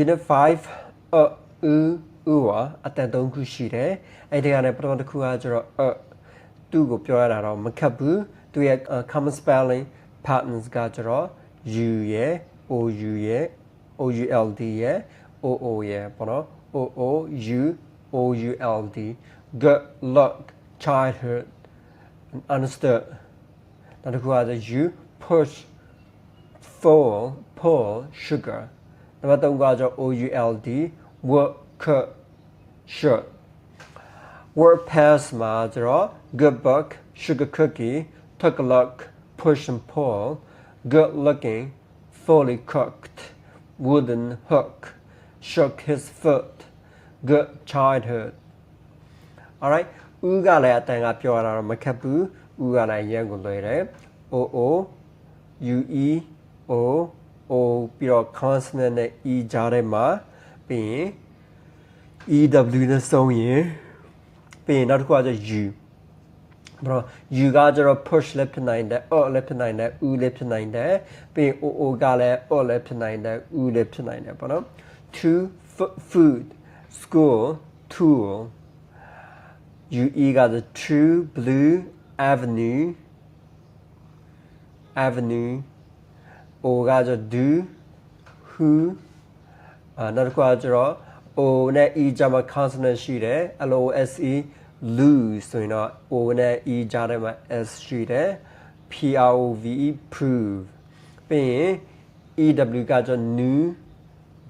unit 5အဥဥဝအတန်သုံးခုရှိတယ်အဲ့ဒီကနေပထမတစ်ခုကကျတော့အသူ့ကိုပြောရတာတော့မခက်ဘူးသူရဲ့ common spelling patterns ကကျတော့ u ရဲ့ o u ရဲ့ o u l d ရဲ့ o o ရဲ့ပေါ့နော် o o u o u l d good luck childhood understood နောက်တစ်ခုကကျ you push fall pull sugar နံပါတ်3ကကျ OULD work cut shirt word pass မှာကျတော့ good book sugar cookie took a look push and pull good looking fully cooked wooden hook shook his foot good childhood alright ဦးကလည်းအတန်ကပြောရတာတော့မခက်ဘူးဦးကလည်းရန်ကိုလွယ်တယ် o o u e o o ပြီးတော့ consonant နဲ့ e ကြားထဲမှာပြီးရင် e w နဲ့ဆုံးရင်ပြီးရင်နောက်တစ်ခုကကျ u ဘရော u ကကျတော့ push လည်းဖြစ်နိုင်တယ် o လည်းဖြစ်နိုင်တယ် u လည်းဖြစ်နိုင်တယ်ပြီးရင် o o ကလည်း o လည်းဖြစ်နိုင်တယ် u လည်းဖြစ်နိုင်တယ်ပေါ့နော် to food school tool UE က the true blue avenue avenue O ကကျ do who အာနောက်တစ်ခုကကျတော့ O နဲ့ E ကြားမှာ consonant ရှိတယ် L O S E lose ဆိုရင်တော့ O နဲ့ E ကြားထဲမှာ S ရှိတယ် P R O V E prove ပြီးရင် E W ကကျ new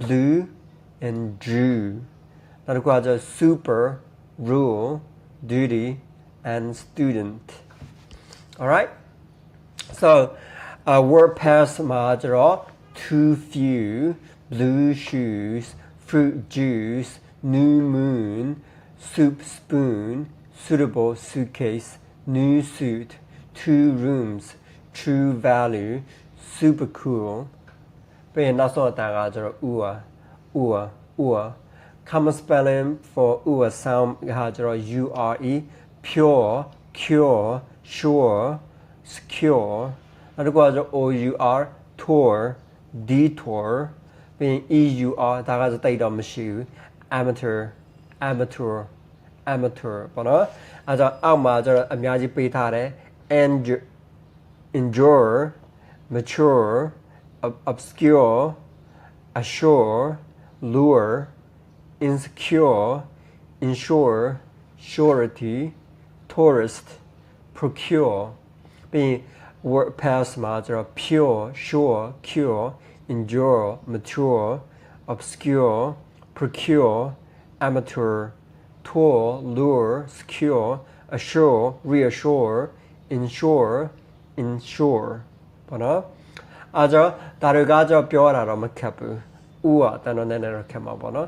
blue and drew နောက်တစ်ခုကကျ super rule duty and student all right so uh, word pass မှာကျတော့ too few blue shoes fruit juice new moon soup spoon suitable suitcase new suit two rooms true value super cool ပြီးရင်နောက်ဆုံးအတန်ကကျတော့ ua ua ua common spelling for ua sound ကကျတော့ u r e pure cure sure secure နောက်တစ်ခုကကျတော့ o u r tour detour ပြီးရင် e u r ဒါကစတိတ်တော့မရှိဘူး amateur amateur amateur ပေါ့နော်အဲဒါအောက်မှာကျတော့အများကြီးပေးထားတယ် endure endure mature ob- obscure assure lure insecure insure surety tourist procure ပြီးရင် word pass မှာကျတော့ pure sure cure endure mature obscure procure amateur tour lure secure assure reassure insure insure ပေါ့နော်အားကြောင့်ဒါတွေကကြောင့်ပြောရတာတော့မခက်ဘူးဥကတန်တော့နည်းနည်းတော့ခက်မှာပေါ့နော်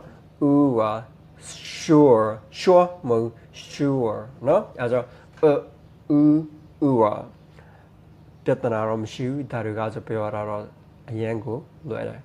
ဥက sure sure မဟုတ် sure နော်အားကြောင့်အဥဥက ပြဿနာတော့မရှိဘူးဒါတွေကကြောင့်ပြောရတာတော့အရင်ကိုလွယ်တယ်